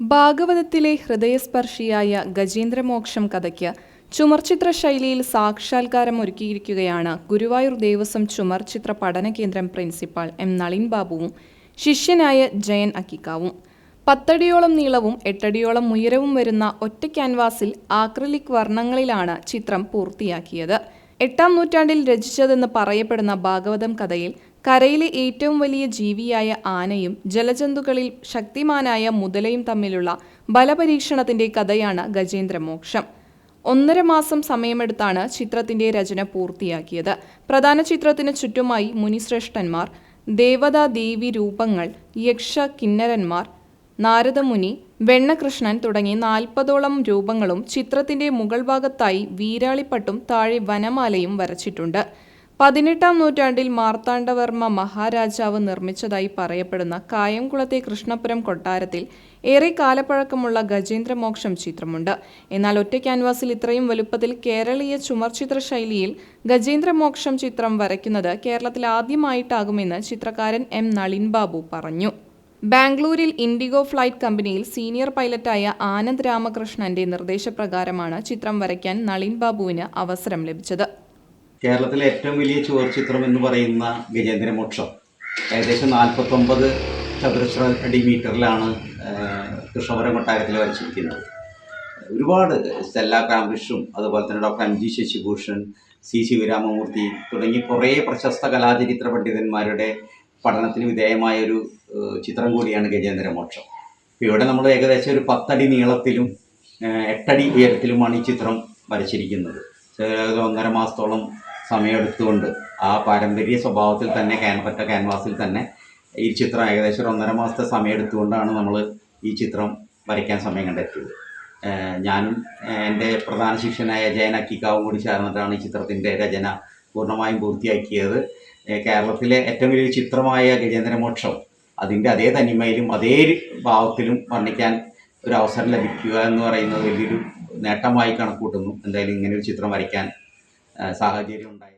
ഭാഗവതത്തിലെ ഹൃദയസ്പർശിയായ ഗജേന്ദ്രമോക്ഷം കഥയ്ക്ക് ചുമർചിത്ര ശൈലിയിൽ സാക്ഷാത്കാരം ഒരുക്കിയിരിക്കുകയാണ് ഗുരുവായൂർ ദേവസ്വം ചുമർചിത്ര പഠന കേന്ദ്രം പ്രിൻസിപ്പാൾ എം നളിൻ ബാബുവും ശിഷ്യനായ ജയൻ അക്കിക്കാവും. പത്തടിയോളം നീളവും എട്ടടിയോളം ഉയരവും വരുന്ന ഒറ്റ ക്യാൻവാസിൽ ആക്രിലിക് വർണങ്ങളിലാണ് ചിത്രം പൂർത്തിയാക്കിയത്. എട്ടാം നൂറ്റാണ്ടിൽ രചിച്ചതെന്ന് പറയപ്പെടുന്ന ഭാഗവതം കഥയിൽ കരയിലെ ഏറ്റവും വലിയ ജീവിയായ ആനയും ജലജന്തുക്കളിൽ ശക്തിമാനായ മുതലയും തമ്മിലുള്ള ബലപരീക്ഷണത്തിന്റെ കഥയാണ് ഗജേന്ദ്രമോക്ഷം. ഒന്നര മാസം സമയമെടുത്താണ് ചിത്രത്തിന്റെ രചന പൂർത്തിയാക്കിയത്. പ്രധാന ചിത്രത്തിന് ചുറ്റുമായി മുനിശ്രേഷ്ഠന്മാർ ദേവതാ ദേവി രൂപങ്ങൾ യക്ഷ കിന്നരന്മാർ നാരദമുനി വെണ്ണകൃഷ്ണൻ തുടങ്ങി നാൽപ്പതോളം രൂപങ്ങളും ചിത്രത്തിന്റെ മുകൾ ഭാഗത്തായി വീരാളിപ്പട്ടും താഴെ വനമാലയും വരച്ചിട്ടുണ്ട്. പതിനെട്ടാം നൂറ്റാണ്ടിൽ മാർത്താണ്ഡവർമ്മ മഹാരാജാവ് നിർമ്മിച്ചതായി പറയപ്പെടുന്ന കായംകുളത്തെ കൃഷ്ണപുരം കൊട്ടാരത്തിൽ ഏറെ കാലപ്പഴക്കമുള്ള ഗജേന്ദ്രമോക്ഷം ചിത്രമുണ്ട്. എന്നാൽ ഒറ്റ ക്യാൻവാസിൽ ഇത്രയും വലുപ്പത്തിൽ കേരളീയ ചുമർചിത്ര ശൈലിയിൽ ഗജേന്ദ്രമോക്ഷം ചിത്രം വരയ്ക്കുന്നത് കേരളത്തിൽ ആദ്യമായിട്ടാകുമെന്ന് ചിത്രകാരൻ എം നളിൻ ബാബു പറഞ്ഞു. ബാംഗ്ലൂരിൽ ഇൻഡിഗോ ഫ്ലൈറ്റ് കമ്പനിയിൽ സീനിയർ പൈലറ്റായ ആനന്ദ് രാമകൃഷ്ണന്റെ നിർദ്ദേശപ്രകാരമാണ് ചിത്രം വരയ്ക്കാൻ നളിൻ ബാബുവിന് അവസരം ലഭിച്ചത്. കേരളത്തിലെ ഏറ്റവും വലിയ ചുവർച്ചിത്രം എന്ന് പറയുന്ന ഗജേന്ദ്രമോക്ഷം ഏകദേശം നാൽപ്പത്തൊമ്പത് ചതുരശ്ര അടി മീറ്ററിലാണ് കൃഷ്ണപുരം കൊട്ടാരത്തിൽ വരച്ചിരിക്കുന്നത്. ഒരുപാട് സ്റ്റെല്ല കാമ്പിഷും അതുപോലെ തന്നെ doctor M G Sashibhushan C Sivaramamurthy തുടങ്ങി കുറേ പ്രശസ്ത കലാചരിത്ര പണ്ഡിതന്മാരുടെ പഠനത്തിന് വിധേയമായ ഒരു ചിത്രം കൂടിയാണ് ഗജേന്ദ്രമോക്ഷം ഇവിടെ നമ്മൾ ഏകദേശം ഒരു പത്തടി നീളത്തിലും എട്ടടി ഉയരത്തിലുമാണ് ഈ ചിത്രം വരച്ചിരിക്കുന്നത്. ഒന്നര മാസത്തോളം സമയമെടുത്തുകൊണ്ട് ആ പാരമ്പര്യ സ്വഭാവത്തിൽ തന്നെ ക്യാൻപറ്റ ക്യാൻവാസിൽ തന്നെ ഈ ചിത്രം ഏകദേശം ഒരു ഒന്നര മാസത്തെ സമയം എടുത്തുകൊണ്ടാണ് നമ്മൾ ഈ ചിത്രം വരയ്ക്കാൻ സമയം കണ്ടെത്തിയത്. ഞാനും എന്റെ പ്രധാന ശിഷ്യനായ ജയൻ അക്കിക്കാവും കൂടി ചേർന്നിട്ടാണ് ഈ ചിത്രത്തിന്റെ രചന പൂർണമായും പൂർത്തിയാക്കിയത്. കേരളത്തിലെ ഏറ്റവും വലിയ ചിത്രമായ ഗജേന്ദ്രമോക്ഷം അതിന്റെ അതേ തനിമയിലും അതേ ഭാവത്തിലും വർണിക്കാൻ ഒരു അവസരം ലഭിക്കുക എന്ന് പറയുന്നത് വലിയൊരു നേട്ടമായി കണക്കൂട്ടുന്നു. എന്തായാലും ഇങ്ങനെ ഒരു ചിത്രം വരയ്ക്കാൻ സാഹചര്യം ഉണ്ടായി.